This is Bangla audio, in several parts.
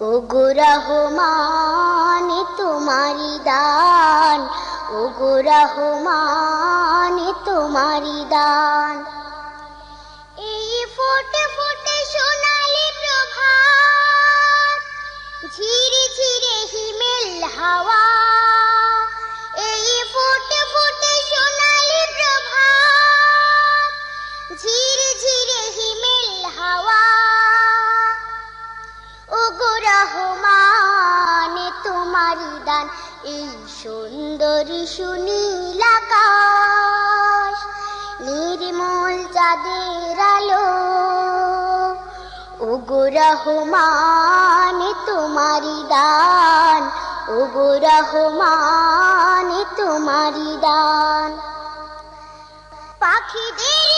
ওগো রহমান তোমারি দান, ও রহমান তোমারি দান। এই ফোটে ফোটে সোনালি প্রভাত ঝিরে ঝিরে হিমেল হাওয়া। রহমান তোমারি দান। ওগো রহমান তোমারি দান। পাখিদের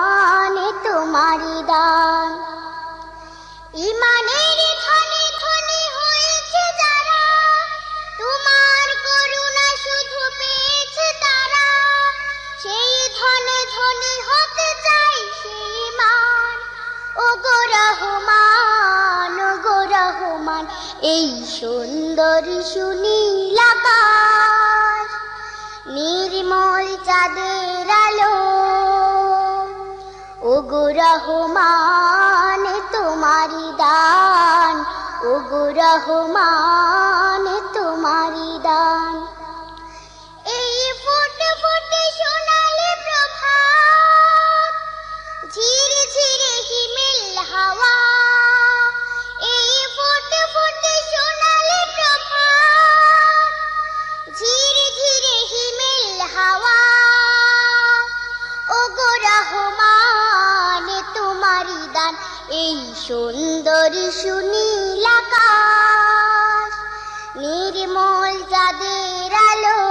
রহমান, গো রহমান, এই সুন্দর সুনীল আকাশ নির্মল চাঁদের আলো। ও গো রহমান তোমারি দান, ও গো রহমান এই সুন্দর সুনীল নির্মল চাঁদের আলো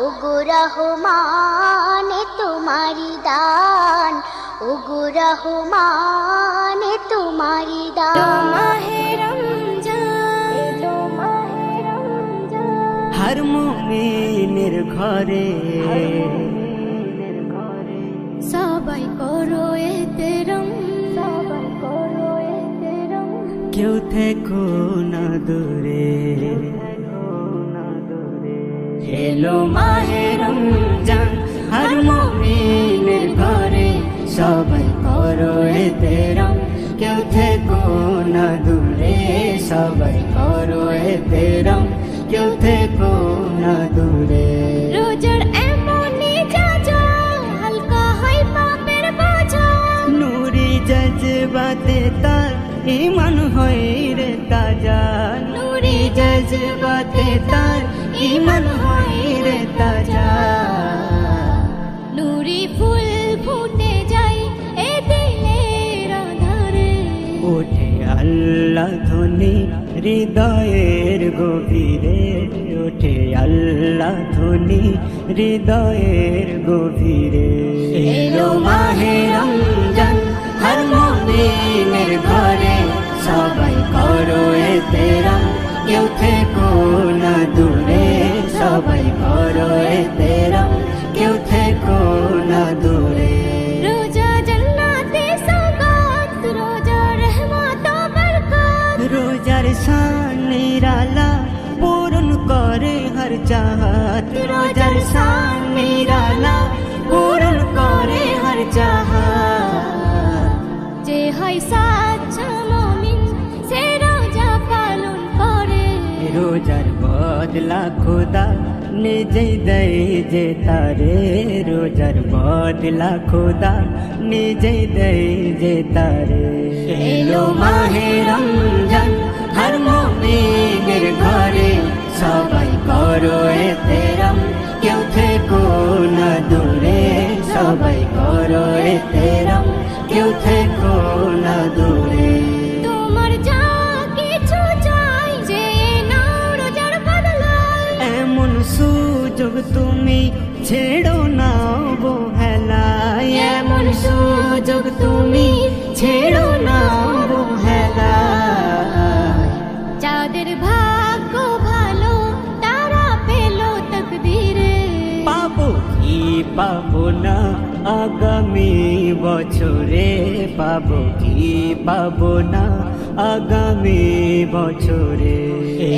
ও গো রহমান তোমারি দান ও গো রহমান তোমারি দান। মাহে রমজান হর মুমিনের ঘরে। সবাই করো এতেরম সবাই করো এতেরম কেউ থেকো না দূরে। এলো মাহে থেকো না দূরে। রোজার এমনই যাজা হালকা হয় পাপের বোঝা নুরি জজবাতে তার ইমান হয় রে তাজা। নুরি জজবাতে তার ইমান হয় রে তাজা। নুরি ফুল ফুটে যায় এ দিলের আধারে। ওঠে আল্লাহ ধ্বনি হৃদয়ের গভীরে ওঠে আল্লাহ ধ্বনি। হৃদয়ের গভীরে এলো মাহে রমজান, হর মুমিনের ঘরে। সবাই করো এতেরাম কেউ থেকো না দূরে। যে সাচ্চা সে রোজা পালন করে। রোজার বদলা খোদা নিজেই দেয় যে তারে। রোজার বদলা খোদা নিজেই দেয় যে তারে। এলো মাহে রমজান হর মোমিনের ঘরে। সবাই করো এ তেরম কেউ থেকো না দূরে। সবাই করো এ তেরম কেউ থেকো তোমার যা কিছু চাই যে নাও রোজার বদলায়। এমন সুযোগ তুমি ছেড়ো না বহেলায় এমন সুযোগ তুমি ছেড়ো না বহেলায় যাদের ভাগ্য ভালো তারা পেল তকদিরে। পাবো কি পাবো না আগামী বছরে পাব কি পাব না আগামী বছরে?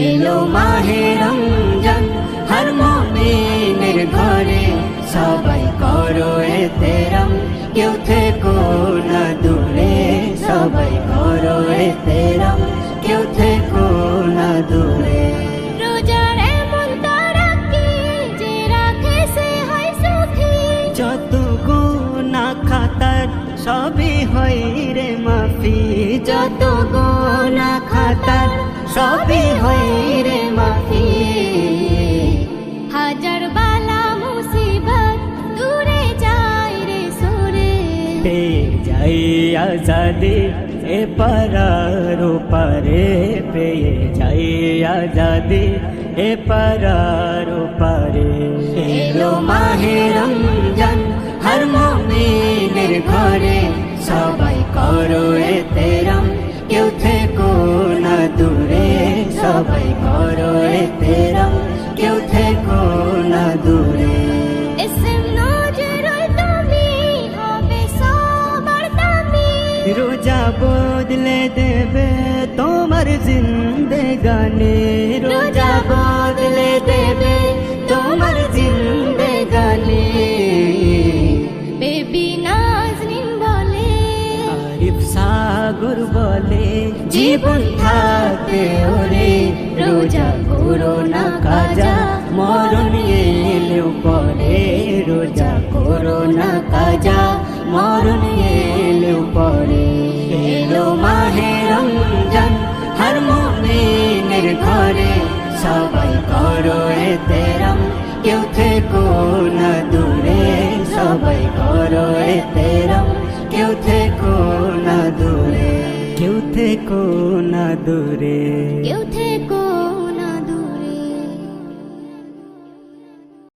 এলো মাহে রমজান, হর মমিনের ঘরে। সবাই করো এতে রম কেউ থেকো না দূরে। সবাই করো এ সবই হয় রে মাফি হাজার বালা মুসিবত দূরে যায় রে সুরে। পেয়ে যাই আজাদি এ পারারো পারে পেয়ে যাই আজাদি এ পারারো পারে এলো মাহে রমজান হর মমিনের ঘরে। সবাই করো এ তেরম সবাই করো এ কেউ থেকো না দূরে। রোজা বদলে দেবে তোমার জিন্দেগানি। রোজা বদলে দেবে তোমার জিন্দেগানি। বেবি নাজরিন বলে। আরিফ সাগর বলে জীবন থাকতে ওরে। রোজা, করো না কাজা। মরণ এলেও পরে রোজা, করো না কাজা। মরণ এলেও পরে এলো মাহে রমজান হর মোমিনের ঘরে। সবাই করো এ তেরম কেউ থেকো না দূরে। সবাই করো এ তেরম কেউ থেকো না দূরে। কেউ থেকো না দূরে। কেউ